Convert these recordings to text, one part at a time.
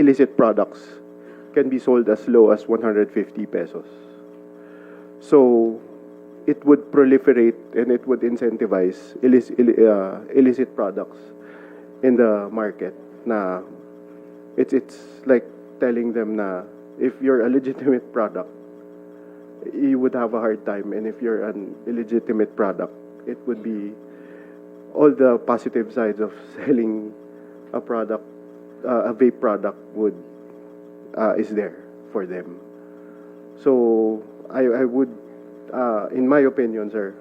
illicit products can be sold as low as 150 pesos. So, it would proliferate and it would incentivize illicit, uh, illicit products in the market na it's it's like telling them na if you're a legitimate product you would have a hard time and if you're an illegitimate product it would be all the positive sides of selling a product uh, a vape product would uh, is there for them. So I, I would uh, in my opinion sir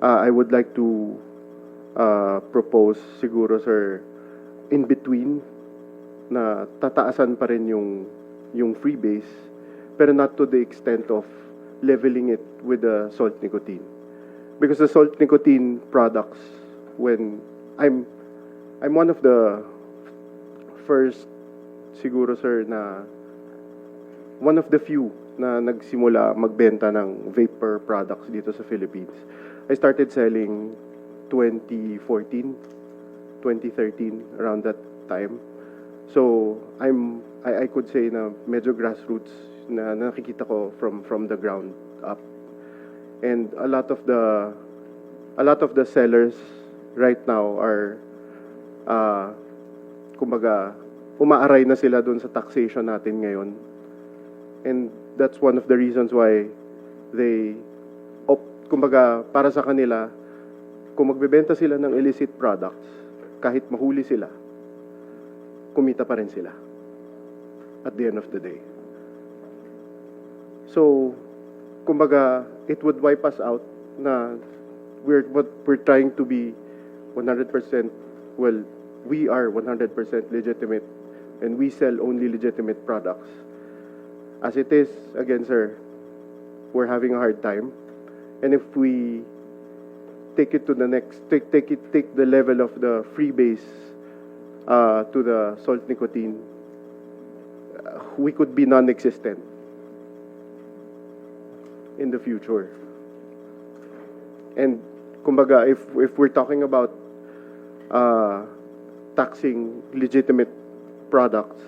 uh, I would like to uh, propose siguro sir in between na tataasan pa rin yung yung freebase pero not to the extent of leveling it with the salt nicotine. Because the salt nicotine products when I'm I'm one of the first siguro sir na one of the few na nagsimula magbenta ng vapor products dito sa Philippines. I started selling 2014 2013 around that time. So I'm I, I could say na medyo grassroots na nakikita ko from from the ground up. And a lot of the a lot of the sellers right now are uh, kumbaga umaaray na sila doon sa taxation natin ngayon. And that's one of the reasons why they opt, kumbaga para sa kanila kung magbebenta sila ng illicit products kahit mahuli sila, kumita pa rin sila at the end of the day. So, kumbaga, it would wipe us out na we're, what we're trying to be 100%, well, we are 100% legitimate and we sell only legitimate products. As it is, again, sir, we're having a hard time. And if we take it to the next take take it take the level of the freebase uh, to the salt nicotine we could be non-existent in the future and kumbaga if if we're talking about uh, taxing legitimate products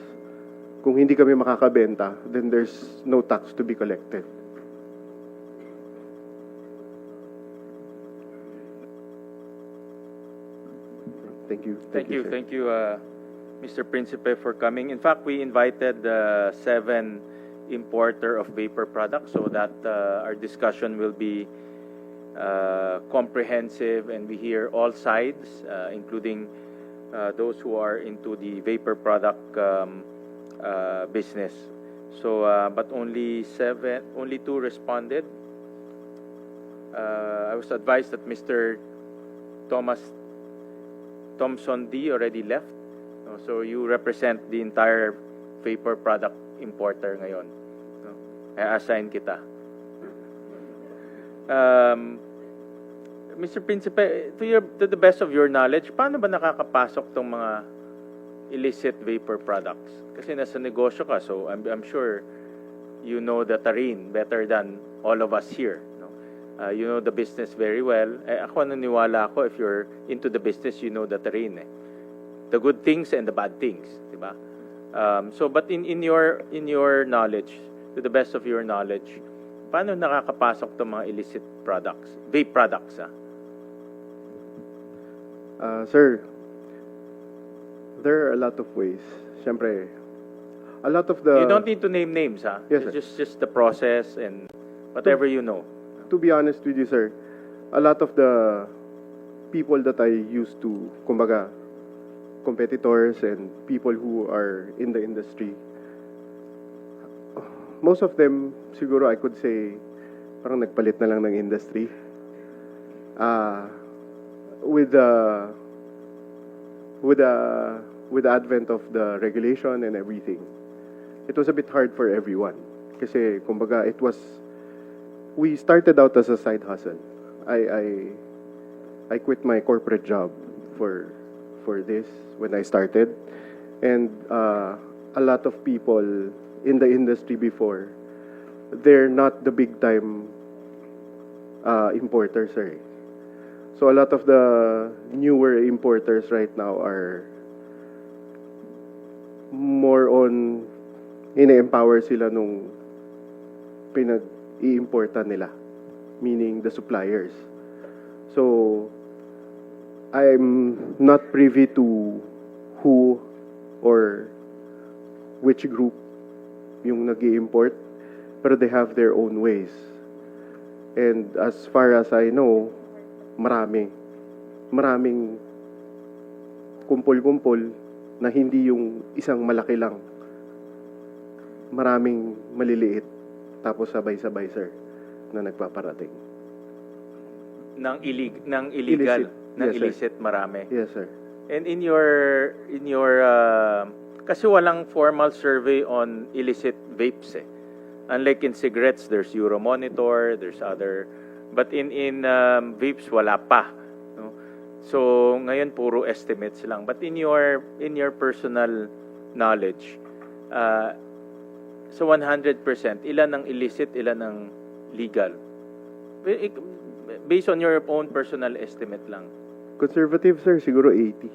kung hindi kami makakabenta then there's no tax to be collected Thank you. Thank you, sir. thank you, uh, Mr. Principe, for coming. In fact, we invited the seven importer of vapor products so that uh, our discussion will be uh, comprehensive and we hear all sides, uh, including uh, those who are into the vapor product um, uh, business. So, uh, but only seven, only two responded. Uh, I was advised that Mr. Thomas Thompson D already left. So you represent the entire vapor product importer ngayon. No? Assign kita. Um, Mr. Principe, to, your, to the best of your knowledge, paano ba nakakapasok tong mga illicit vapor products? Kasi nasa negosyo ka, so I'm, I'm sure you know the terrain better than all of us here. No? Uh, you know the business very well. Eh, ako naniniwala ako if you're into the business, you know the terrain. Eh. The good things and the bad things, di ba? Um, so, but in, in your in your knowledge, to the best of your knowledge, paano nakakapasok tong mga illicit products, vape products, ah? Uh, sir, there are a lot of ways. Siyempre, a lot of the... you don't need to name names, ah. Yes, sir. Just just the process and whatever you know. to be honest with you, sir, a lot of the people that I used to, kumbaga, competitors and people who are in the industry, most of them, siguro I could say, parang nagpalit na lang ng industry. Ah, with the with the with the advent of the regulation and everything, it was a bit hard for everyone. Kasi, kumbaga, it was we started out as a side hustle. I I I quit my corporate job for for this when I started, and uh, a lot of people in the industry before, they're not the big time uh, importers, sir. So a lot of the newer importers right now are more on ine-empower sila nung pinag-i-importan nila, meaning the suppliers. So, I'm not privy to who or which group yung nag import pero they have their own ways. And as far as I know, marami. Maraming kumpol-kumpol na hindi yung isang malaki lang. Maraming maliliit. Tapos sabay-sabay, sir, na nagpaparating. ng illeg ng illegal, Illicit. ng Yes, sir. illicit marami. Yes, sir. And in your in your uh, kasi walang formal survey on illicit vapes eh. Unlike in cigarettes, there's Euromonitor, there's other but in in um, vapes wala pa. No? So ngayon puro estimates lang. But in your in your personal knowledge, uh, so 100%, ilan ang illicit, ilan ang legal? Based on your own personal estimate lang. Conservative, sir, siguro 80.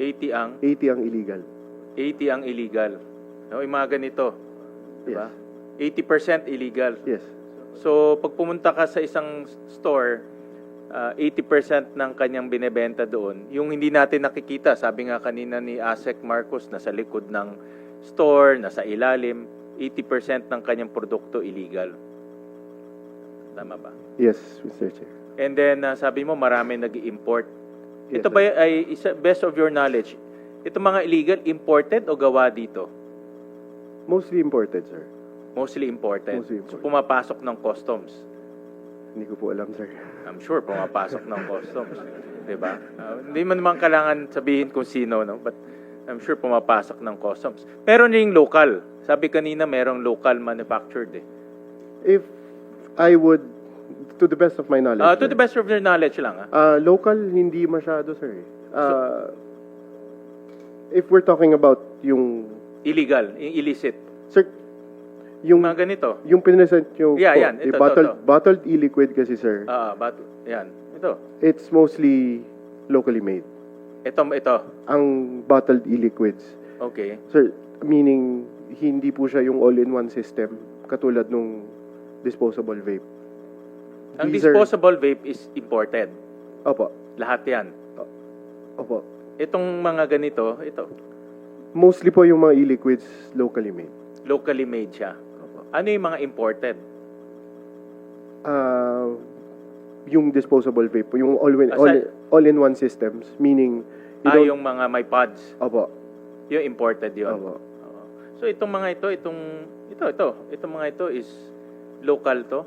80 ang 80 ang illegal. 80 ang illegal. No, yung mga ganito, di ba? Yes. 80% illegal. Yes. So, pag pumunta ka sa isang store, ah, 80% ng kanyang binebenta doon, yung hindi natin nakikita, sabi nga kanina ni Asek Marcos, nasa likod ng store, nasa ilalim, 80% ng kanyang produkto illegal. Tama ba? Yes, Mr. Chair. And then, ah, sabi mo, marami nag import Yes, Ito sir. ba ay, isa, best of your knowledge, ito mga illegal, imported o gawa dito? Mostly imported, sir. Mostly imported. Mostly So, imported. pumapasok ng customs. Hindi ko po alam, sir. I'm sure pumapasok ng customs. Di ba? Ah, hindi man naman kailangan sabihin kung sino, no? But I'm sure pumapasok ng customs. Meron ring local. Sabi kanina, merong local manufactured eh. If I would, to the best of my knowledge, Ah, to sir, the best of your knowledge lang, ah. Uh, local, hindi masyado, sir. Uh, if we're talking about yung, Illegal, yung illicit. sir, Yung yung, mga ganito. yung pinesent nyo, Yeah, po, yan. Ito, ito, bottled, ito. bottled e-liquid kasi, sir, Ah, but, yan. Ito. it's mostly locally made. Ito, ito. Ang bottled e-liquids, Okay. sir, meaning, hindi po siya yung all-in-one system, katulad nung disposable vape. Ang These are- disposable vape is imported. Opo, Lahat yan. opo. Itong mga ganito, ito, Mostly po yung mga e-liquids locally made. locally made siya. Ano yung mga imported? Ah, yung disposable vape yung all, Ah, all, sa- all-in-one systems, meaning, you Ah, don't- yung mga may pods. Opo, Yung imported yun. opo. Oo. So itong mga ito, itong, ito, ito, itong mga ito is local to?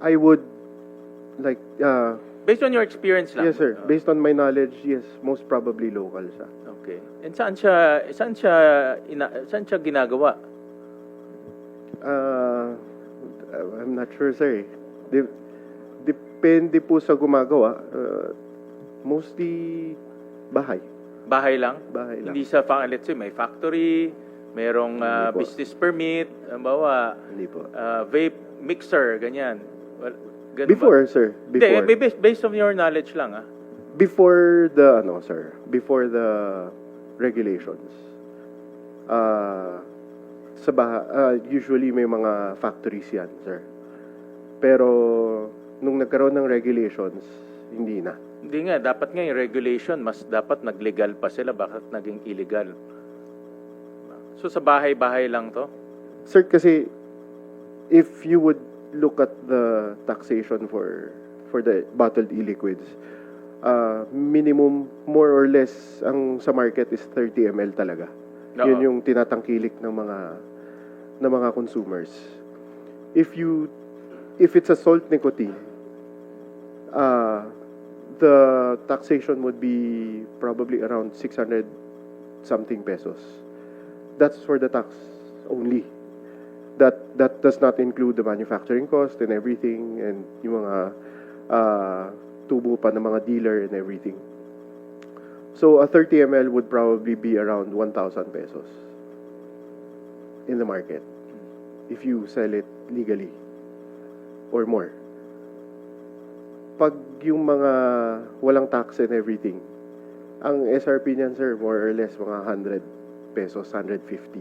I would, like, uh, Based on your experience lang? yes sir, Oo. based on my knowledge, yes, most probably local siya. Okay. And saan siya, saan siya, ina, saan siya ginagawa? Uh, I'm not sure sir. eh. De- depende po sa gumagawa. Uh, mostly, bahay. Bahay lang? Bahay lang. Hindi sa, fa- let's say, may factory, merong Hindi po. business permit, ang bawa, Hindi po. ah, vape mixer, ganyan. Well, ganun ba? Before, sir. Hindi, Before. eh, based, based on your knowledge lang, ah. before the ano sir before the regulations uh, sa baha, uh, usually may mga factories yan sir pero nung nagkaroon ng regulations hindi na Hindi nga, dapat nga yung regulation, mas dapat nag-legal pa sila, bakit naging illegal? So sa bahay-bahay lang to? sir kasi if you would look at the taxation for for the bottled e-liquids uh, minimum more or less ang sa market is 30 ml talaga Yun yung tinatangkilik ng mga ng mga consumers. If you if it's a salt nicotine, uh, the taxation would be probably around 600 something pesos. That's for the tax only. That that does not include the manufacturing cost and everything and yung mga uh, tubo pa ng mga dealer and everything. So a 30 ml would probably be around 1,000 pesos in the market if you sell it legally or more. Pag yung mga walang tax and everything, ang SRP niyan sir, more or less mga 100 pesos, 150.